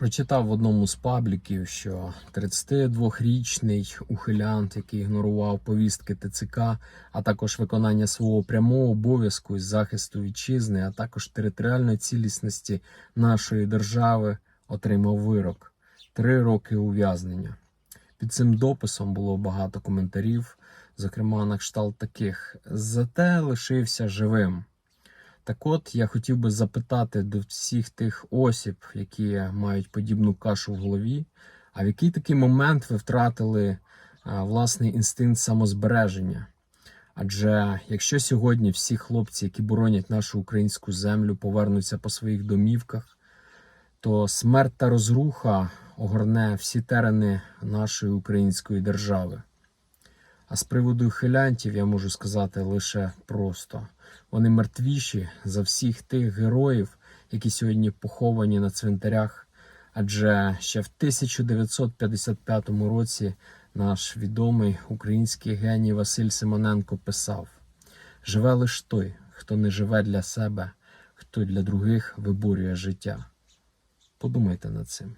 Прочитав в одному з пабліків, що 32-річний ухилянт, який ігнорував повістки ТЦК, а також виконання свого прямого обов'язку із захисту вітчизни, а також територіальної цілісності нашої держави, отримав вирок три роки ув'язнення. Під цим дописом було багато коментарів, зокрема на кшталт таких: зате лишився живим. Так от я хотів би запитати до всіх тих осіб, які мають подібну кашу в голові, а в який такий момент ви втратили власний інстинкт самозбереження? Адже якщо сьогодні всі хлопці, які боронять нашу українську землю, повернуться по своїх домівках, то смерть та розруха огорне всі терени нашої української держави. А з приводу хилянтів я можу сказати лише просто: вони мертвіші за всіх тих героїв, які сьогодні поховані на цвинтарях. Адже ще в 1955 році наш відомий український геній Василь Симоненко писав: Живе лиш той, хто не живе для себе, хто для других виборює життя. Подумайте над цим.